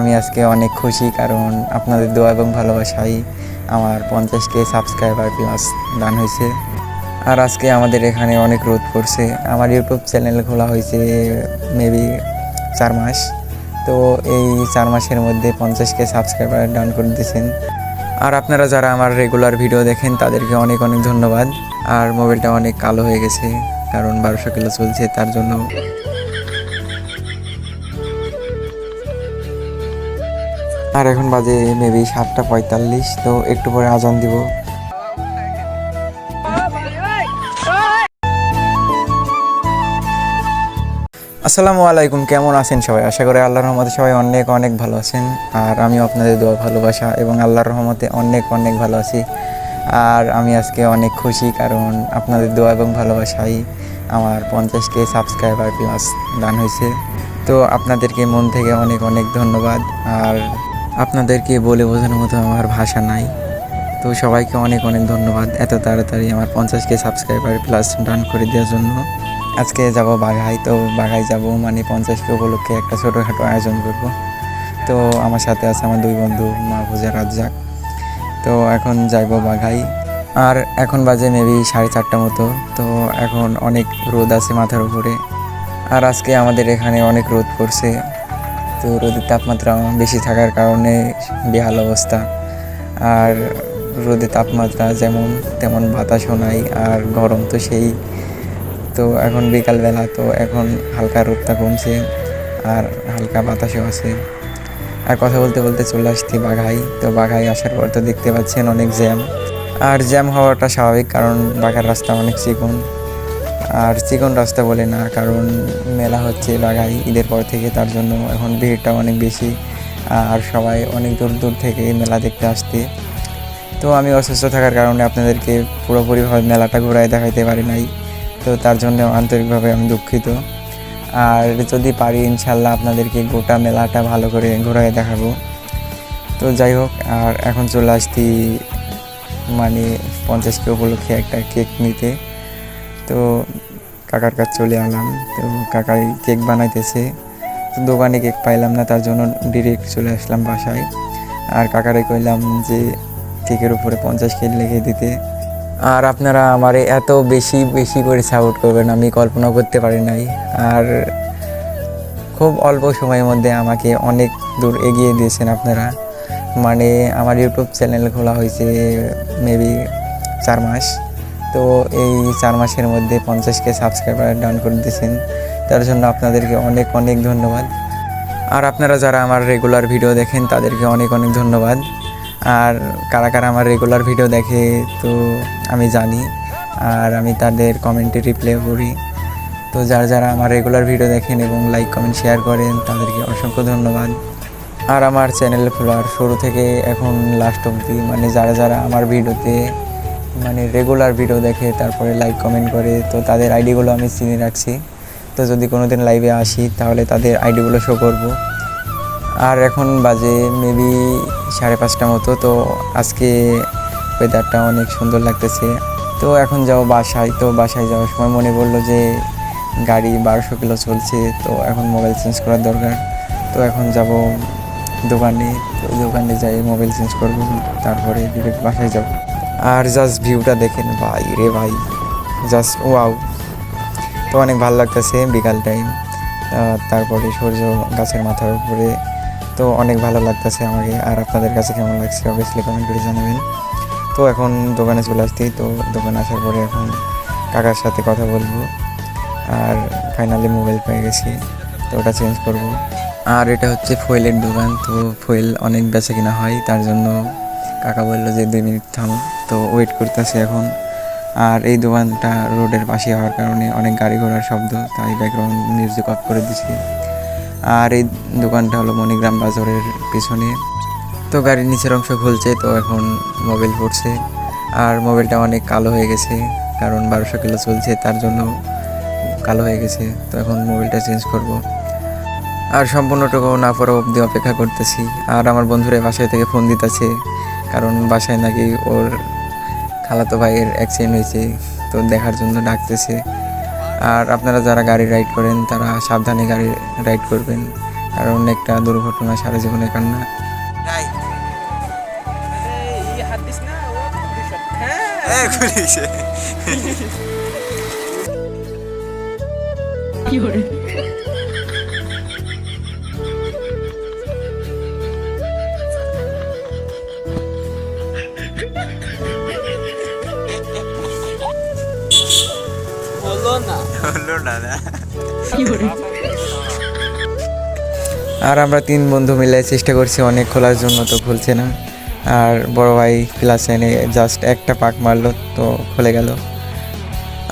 আমি আজকে অনেক খুশি কারণ আপনাদের দোয়া এবং ভালোবাসাই আমার পঞ্চাশ কে সাবস্ক্রাইবার প্লাস দান হয়েছে। আর আজকে আমাদের এখানে অনেক রোদ পড়ছে। আমার ইউটিউব চ্যানেল খোলা হয়েছে মেবি চার মাস। তো এই চার মাসের মধ্যে পঞ্চাশ কে সাবস্ক্রাইবার ডান করে দিয়েছেন। আর আপনারা যারা আমার রেগুলার ভিডিও দেখেন, তাদেরকে অনেক অনেক ধন্যবাদ। আর মোবাইলটা অনেক কালো হয়ে গেছে, কারণ বারোশো কিলো চলছে, তার জন্য আর এখন বাজে মেবি সাতটা পঁয়তাল্লিশ, তো একটু পরে আজান দিব। আসসালামু আলাইকুম, কেমন আছেন সবাই? আশা করি আল্লাহর রহমতে সবাই অনেক অনেক ভালো আছেন। আর আমি আপনাদের দোয়া, ভালোবাসা এবং আল্লাহর রহমতে অনেক অনেক ভালো আছি। আর আমি আজকে অনেক খুশি কারণ আপনাদের দোয়া এবং ভালোবাসাই আমার পঞ্চাশ কে সাবস্ক্রাইবার প্লাস দান হয়েছে। তো আপনাদেরকে মন থেকে অনেক অনেক ধন্যবাদ। আর আপনাদেরকে বলে বোঝানোর মতো আমার ভাষা নাই। তো সবাইকে অনেক অনেক ধন্যবাদ এত তাড়াতাড়ি আমার পঞ্চাশ কে সাবস্ক্রাইবার প্লাস ডান করে দেওয়ার জন্য। আজকে যাব বাঘাই, তো বাঘাই যাব মানে পঞ্চাশ কে উপলক্ষে একটা ছোটোখাটো আয়োজন করব। তো আমার সাথে আছে আমার দুই বন্ধু মাহফুজা রাজ্জাক। তো এখন যাইব বাঘাই। আর এখন বাজে মেবি সাড়ে চারটা মতো, তো এখন অনেক রোদ আছে মাথার উপরে। আর আজকে আমাদের এখানে অনেক রোদ পড়ছে। তো রোদের তাপমাত্রা বেশি থাকার কারণে বেহাল অবস্থা। আর রোদে তাপমাত্রা যেমন, তেমন বাতাসও নাই, আর গরম তো সেই। তো এখন বিকালবেলা তো এখন হালকা রোদটা কমছে, আর হালকা বাতাসও আছে। আর কথা বলতে বলতে চলে আসছি বাঘাই। তো বাঘাই আসার পর তো দেখতে পাচ্ছেন অনেক জ্যাম। আর জ্যাম হওয়াটা স্বাভাবিক, কারণ বাঘার রাস্তা অনেক চিকন। আর চিকন রাস্তা বলে না, কারণ মেলা হচ্ছে বাঘাই ঈদের পর থেকে, তার জন্য এখন ভিড়টা অনেক বেশি। আর সবাই অনেক দূর দূর থেকে মেলা দেখতে আসতে তো আমি অসুস্থ থাকার কারণে আপনাদেরকে পুরোপুরিভাবে মেলাটা ঘোরায় দেখাইতে পারি নাই। তো তার জন্য আন্তরিকভাবে আমি দুঃখিত। আর যদি পারি ইনশাল্লাহ আপনাদেরকে গোটা মেলাটা ভালো করে ঘোরায় দেখাবো। তো যাই হোক, আর এখন চলে আসছি মানে পঞ্চাশকে উপলক্ষে একটা কেক নিতে। তো কাকার কাছে চলে এলাম তো কাকাই কেক বানাইতেছে। দোকানে কেক পাইলাম না, তার জন্য ডিরেক্ট চলে আসলাম বাসায়। আর কাকারে কইলাম যে, কেকের উপরে পঞ্চাশ কেজি লিখে দিতে। আর আপনারা আমার এত বেশি বেশি করে সাপোর্ট করবেন, আমি কল্পনা করতে পারি নাই। আর খুব অল্প সময়ের মধ্যে আমাকে অনেক দূর এগিয়ে দিয়েছেন আপনারা। মানে আমার ইউটিউব চ্যানেল খোলা হয়েছে মেবি চার মাস। তো এই চার মাসের মধ্যে পঞ্চাশকে সাবস্ক্রাইবার ডাউন করে দিয়েছেন। তার জন্য আপনাদেরকে অনেক অনেক ধন্যবাদ। আর আপনারা যারা আমার রেগুলার ভিডিও দেখেন, তাদেরকে অনেক অনেক ধন্যবাদ। আর কারা কারা আমার রেগুলার ভিডিও দেখে, তো আমি জানি। আর আমি তাদের কমেন্টে রিপ্লাই করি। তো যারা যারা আমার রেগুলার ভিডিও দেখেন এবং লাইক কমেন্ট শেয়ার করেন, তাদেরকে অসংখ্য ধন্যবাদ। আর আমার চ্যানেল খোলার শুরু থেকে এখন লাস্ট অবধি মানে যারা যারা আমার ভিডিওতে মানে রেগুলার ভিডিও দেখে, তারপরে লাইক কমেন্ট করে, তো তাদের আইডিগুলো আমি চিনে রাখছি। তো যদি কোনো দিন লাইভে আসি, তাহলে তাদের আইডিগুলো শো করব। আর এখন বাজে মেবি সাড়ে পাঁচটা মতো, তো আজকে ওয়েদারটা অনেক সুন্দর লাগতেছে। তো এখন যাও বাসায়, তো বাসায় যাওয়ার সময় মনে পড়ল যে গাড়ি বারোশো কিলো চলছে, তো এখন মোবাইল চেঞ্জ করার দরকার। তো এখন যাব দোকানে, তো দোকানে যাই মোবাইল চেঞ্জ করব, তারপরে বাসায় যাব। আর জাস্ট ভিউটা দেখেন ভাই রে ভাই জাস্ট ওয়াও তো অনেক ভালো লাগতেছে বিকাল টাইম তারপরে সূর্য গাছের মাথার উপরে। তো অনেক ভালো লাগতেছে আমাকে। আর আপনাদের কাছে কেমন লাগছে? অবভিয়াসলি কমেন্ট করে জানাবেন। তো এখন দোকানে চলে আসছি। তো দোকানে আসার পরে এখন কাকার সাথে কথা বলব। আর ফাইনালি মোবাইল পেয়ে গেছি। তো ওটা চেঞ্জ করব। আর এটা হচ্ছে ফুয়েলের দোকান। তো ফুয়েল অনেক বেচা কিনা হয়। তার জন্য কাকা বলল যে দুই মিনিট থামো, তো ওয়েট করতেছে এখন। আর এই দোকানটা রোডের পাশে হওয়ার কারণে অনেক গাড়ি ঘোড়ার শব্দ, তাই ব্যাকগ্রাউন্ড মিউজিক অফ করে দিছি। আর এই দোকানটা হলো মণিগ্রাম বাজারের পিছনে। তো গাড়ির নিচের অংশ খুলছে, তো এখন মোবাইল পড়ছে। আর মোবাইলটা অনেক কালো হয়ে গেছে, কারণ বারোশো কিলো চলছে, তার জন্য কালো হয়ে গেছে। তো এখন মোবাইলটা চেঞ্জ করব। আর সম্পূর্ণটুকু না পড়া অবধি অপেক্ষা করতেছি। আর আমার বন্ধুরা বাসায় থেকে ফোন দিতেছে কারণ বাসায় নাকি ওর খালাতো ভাইয়ের অ্যাক্সিডেন্ট হয়েছে তো দেখার জন্য ডাকতেছে। আর আপনারা যারা গাড়ি রাইড করেন তারা সাবধানে গাড়ি রাইড করবেন কারণ একটা দুর্ঘটনা সারা জীবনে কান্না। এই না। হলো না আর আমরা তিন বন্ধু মিলে চেষ্টা করছি অনেক খোলার জন্য তো খুলছে না। আর বড় ভাই ক্লাস এনে জাস্ট একটা পাক মারলো তো খুলে গেল।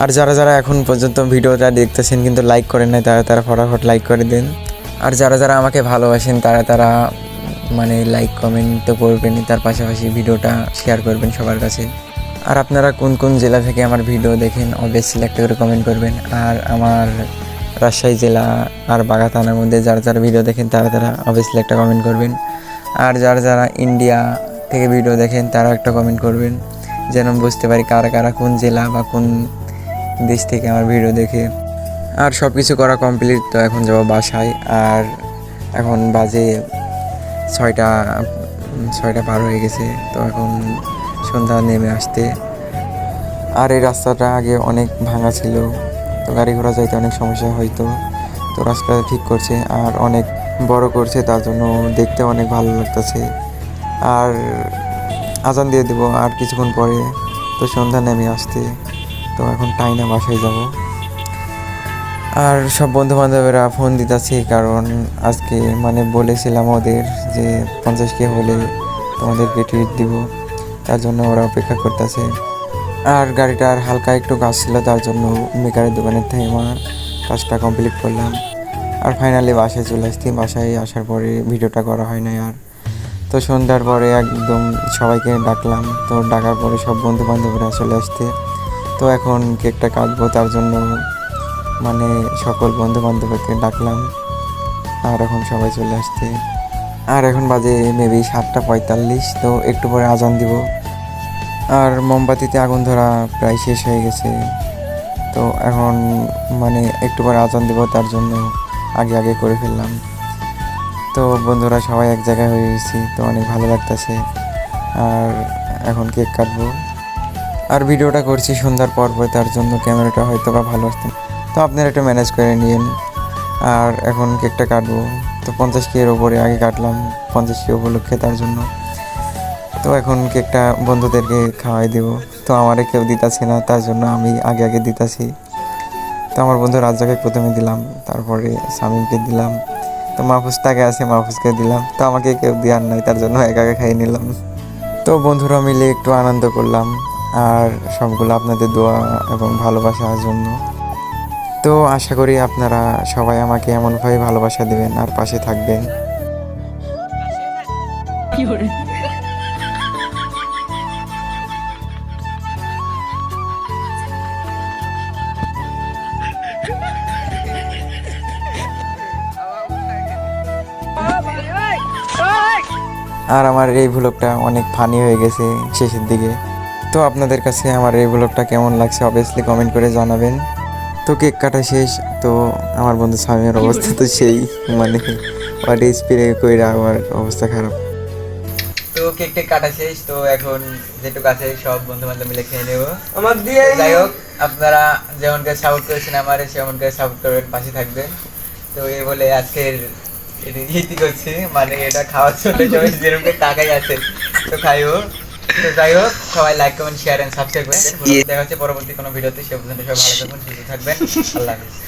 আর যারা যারা এখন পর্যন্ত ভিডিওটা দেখতেছেন কিন্তু লাইক করেন নাই তারা তারা ফটাফট লাইক করে দেন। আর যারা যারা আমাকে ভালোবাসেন তারা তারা মানে লাইক কমেন্ট তো করবেনই তার পাশাপাশি ভিডিওটা শেয়ার করবেন সবার কাছে। আর আপনারা কোন কোন জেলা থেকে আমার ভিডিও দেখেন অবভিয়াসলি একটা করে কমেন্ট করবেন। আর আমার রাজশাহী জেলা আর বাগা থানার মধ্যে যারা যারা ভিডিও দেখেন, তারা তারা অবভিয়াসলি একটা কমেন্ট করবেন। আর যারা যারা ইন্ডিয়া থেকে ভিডিও দেখেন তারা একটা কমেন্ট করবেন। যেন বুঝতে পারি কারা কারা কোন জেলা বা কোন দেশ থেকে আমার ভিডিও দেখে। আর সব কিছু করা কমপ্লিট তো এখন যাব বাসায়। আর এখন বাজে ছয়টা ছয়টা পার হয়ে গেছে। তো এখন সন্ধ্যা নেমে আসতে। আর এই রাস্তাটা আগে অনেক ভাঙা ছিল, তো গাড়ি ঘোড়া যাইতে অনেক সমস্যা হইতো। তো রাস্তাটা ঠিক করছে আর অনেক বড় করছে, তার জন্য দেখতে অনেক ভালো লাগতেছে। আর আজান দিয়ে দেবো আর কিছুক্ষণ পরে তো সন্ধ্যা নেমে আসতে। তো এখন টাইনা বাসায় যাব। আর সব বন্ধু বান্ধবেরা ফোন দিতেছে, কারণ আজকে মানে বলেছিলাম ওদের যে পঞ্চাশ কে হলে তোমাদেরকে ট্রিট দিব। তার জন্য ওরা অপেক্ষা করতেছে। আর গাড়িটার হালকা একটু কাজ ছিল, তার জন্য মেকারের দোকানের থেকে আমার কাজটা কমপ্লিট করলাম। আর ফাইনালি বাসায় চলে আসছি। বাসায় আসার পরে ভিডিওটা করা হয় না আর। তো সন্ধ্যার পরে একদম সবাইকে ডাকলাম। তো ডাকার পরে সব বন্ধু বান্ধবরা চলে আসতে তো এখন কেকটা কাটবো, তার জন্য মানে সকল বন্ধু বান্ধবকে ডাকলাম। আর এখন সবাই চলে আসতে আর এখন বাজে মেবি সাতটা পঁয়তাল্লিশ, তো একটু পরে আজান দিব। আর মোমবাতিতে আগুন ধরা প্রায় শেষ হয়ে গেছে। তো এখন মানে একটু পরে আজান দিব, তার জন্য আগে আগে করে ফেললাম। তো বন্ধুরা, সবাই এক জায়গায় হয়ে গেছি, তো অনেক ভালো লাগতেছে। আর এখন কেক কাটবো। আর ভিডিওটা করছি সন্ধ্যার পর তার জন্য ক্যামেরাটা হয়তো বা ভালো আসতে তো আপনারা একটু ম্যানেজ করে নিন আর এখন কেকটা কাটবো। তো পঞ্চাশ কে এর ওপরে আগে কাটলাম, পঞ্চাশ কে উপলক্ষে তার জন্য। তো এখন কেকটা বন্ধুদেরকে খাওয়াই দেব। তো আমারে কেউ দিতাছে না, তার জন্য আমি আগে আগে দিতাছি। তো আমার বন্ধু রাজ্জাকে প্রথমে দিলাম, তারপরে সামিমকে দিলাম। তো মাহফুজ তাকে আছে, মাহফুজকে দিলাম। তো আমাকে কেউ দেওয়ার নাই, তার জন্য একা একা খাইয়ে নিলাম। তো বন্ধুরা মিলে একটু আনন্দ করলাম, আর সবগুলো আপনাদের দোয়া এবং ভালোবাসার জন্য। তো আশা করি আপনারা সবাই আমাকে এমনভাবে ভালোবাসা দেবেন, আর পাশে থাকবেন। আর আমার এই ভ্লগটা অনেক ফানি হয়ে গেছে শেষের দিকে। তো আপনাদের কাছে আমার এই ভ্লগটা কেমন লাগছে অবভিয়াসলি কমেন্ট করে জানাবেন। তো কেক কাটা শেষ তো আমার বন্ধু স্বামীর অবস্থা তো সেই মানে ওয়াট স্প্রে কইরা আমার অবস্থা খারাপ। তো কেক টেক কাটা শেষ তো এখন যেটুকু আছে সব বন্ধু বান্ধব মিলে খেয়ে নেব। আমার দিয়ে যাই হোক আপনারা যেমন করে সাপোর্ট করেছেন আমার সেমন করে সাপোর্ট করবেন পাশে থাকবেন। তো এই বলে আজকের ইতি করছি মানে এটা খাওয়ার জন্য সবাই যেরকম তাকাই টাকাই আছে। তো খাই হোক। তো যাই হোক সবাই like comment share and subscribe করেন দেখা হচ্ছে পরবর্তী কোনো ভিডিওতে। সে পর্যন্ত সবাই ভালো থাকবেন সুস্থ থাকবেন। আল্লাহ হাফিজ।